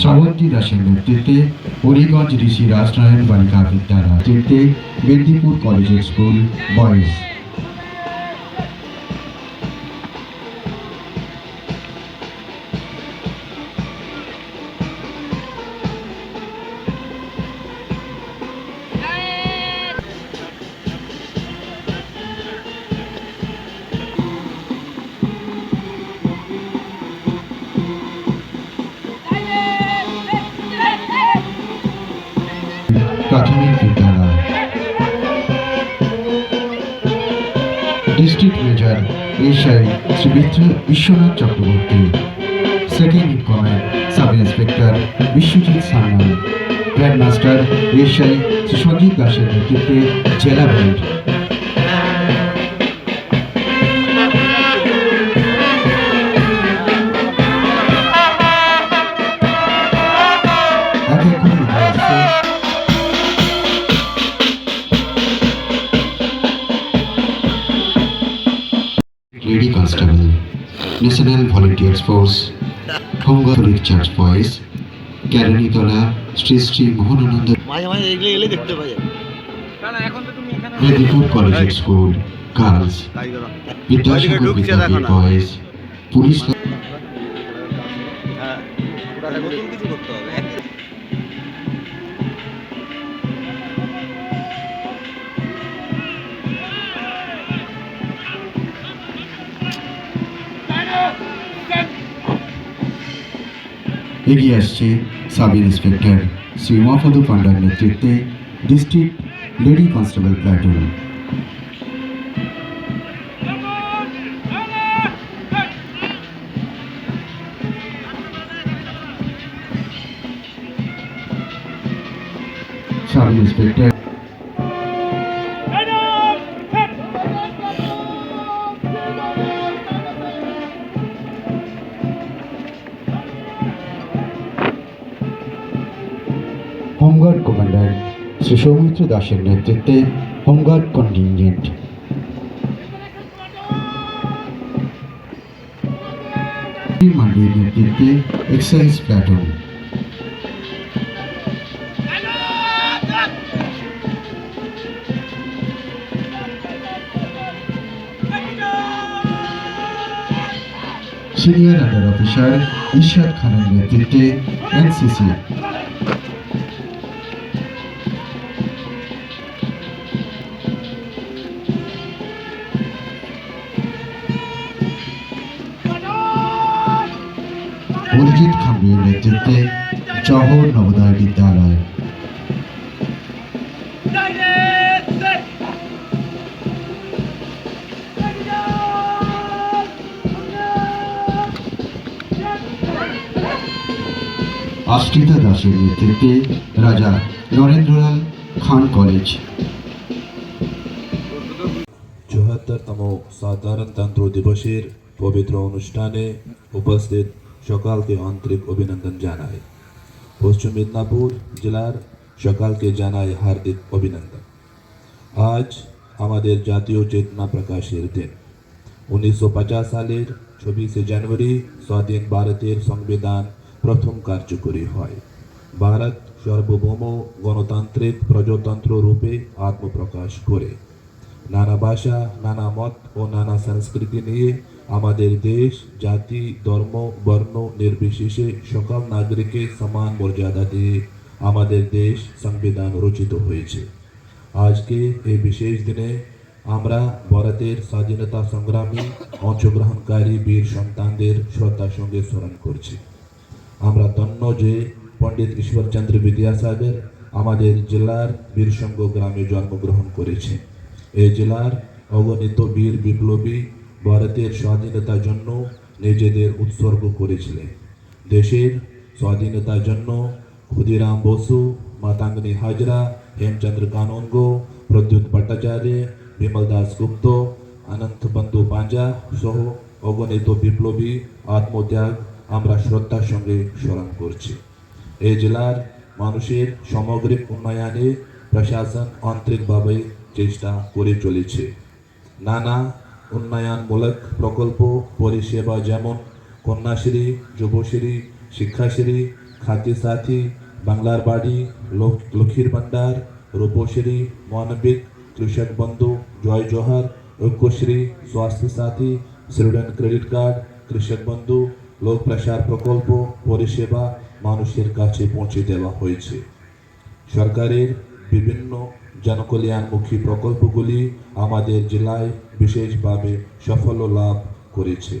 শ্রাবন্তী দাসের নেতৃত্বে হরিগঞ্জ ঋষি রাজনারায়ণ বালিকা বিদ্যালয় নেতৃত্বে মেদিনীপুর কলেজের school boys. District major SI Shri Biswanath Chakraborty. Second command sub inspector Biswajit Sanyal. Grandmaster SI Shri Sanjit দাসের নেতৃত্বে জেলা band lady constable national volunteers force home guard church boys Karanitala Shri Shri Mohanananda Medinipur কলেজের school girls Vidyasagar দেখো boys police নতুন কিছু করতে হবে। এগিয়ে আসছে সাব ইন্সপেক্টর শ্রী উমাপদ পান্ডার নেতৃত্বে district lady constable platoon. Sub inspector commander Shri Soumitra দাসের নেতৃত্বে হোমগার্ড কন্টিনজেন্ট। মান্ডির নেতৃত্বে excise platoon. Senior under officer Ishad খানের নেতৃত্বে এনসিসি। অরিজিৎ খাম্বির নেতৃত্বে জহর নবোদয় বিদ্যালয়। আশ্রিতা দাসের নেতৃত্বে রাজা নরেন্দ্রলাল খান কলেজ। চুয়াত্তরতম সাধারণতন্ত্র দিবসের পবিত্র অনুষ্ঠানে উপস্থিত সকালকে আন্তরিক অভিনন্দন জানাই। পশ্চিম মেদিনীপুর জেলার সকালকে জানাই হার্দিক অভিনন্দন। আজ আমাদের জাতীয় চেতনা প্রকাশের দিন। উনিশশো সালের চব্বিশে জানুয়ারি স্বাধীন ভারতের সংবিধান প্রথম কার্যকরী হয়। ভারত সার্বভৌম গণতান্ত্রিক প্রজাতন্ত্র রূপে আত্মপ্রকাশ করে। নানা ভাষা, নানা মত ও নানা সংস্কৃতি নিয়ে আমাদের দেশ, জাতি, ধর্ম, বর্ণ নির্বিশেষে সকল নাগরিকের সমান মর্যাদা দিয়ে আমাদের দেশ সংবিধান রচিত হয়েছে। আজকে এই বিশেষ দিনে আমরা ভারতের স্বাধীনতা সংগ্রামী, অংশগ্রহণকারী বীর সন্তানদের শ্রদ্ধার সঙ্গে স্মরণ করছি। আমরা ধন্য যে পণ্ডিত ঈশ্বরচন্দ্র বিদ্যাসাগর আমাদের জেলার বীরসঙ্গ গ্রামে জন্মগ্রহণ করেছে এই জেলার অগণিত বীর বিপ্লবী ভারতের স্বাধীনতার জন্য নিজেদের উৎসর্গ করেছিলেন। দেশের স্বাধীনতার জন্য ক্ষুদিরাম বসু, মাতাঙ্গনী হাজরা, হেমচন্দ্র কানঙ্গ, প্রদ্যুৎ ভট্টাচার্য, বিমল দাস গুপ্ত, অনন্ত বন্ধু পাঞ্জা সহ অগণিত বিপ্লবী আত্মত্যাগ আমরা শ্রদ্ধার সঙ্গে স্মরণ করছি। এই জেলার মানুষের সামগ্রিক উন্নয়নে প্রশাসন আন্তরিকভাবে চেষ্টা করে চলেছে। নানা উন্নয়নমূলক প্রকল্প, পরিষেবা যেমন কন্যাশ্রী, যুবশ্রী, শিক্ষাশ্রী খাদ্য সাথী বাংলার বাড়ি, লোক- লক্ষ্মীর ভান্ডার রূপশ্রী মহানবিক কৃষক বন্ধু, জয় জোহার, ঐক্যশ্রী স্বাস্থ্য সাথী স্টুডেন্ট ক্রেডিট কার্ড, কৃষক বন্ধু, লোক প্রসার প্রকল্প, পরিষেবা মানুষের কাছে পৌঁছে দেওয়া হয়েছে। সরকারের বিভিন্ন জনকল্যাণমুখী প্রকল্পগুলি আমাদের জেলায় বিশেষভাবে সাফল্য লাভ করেছে।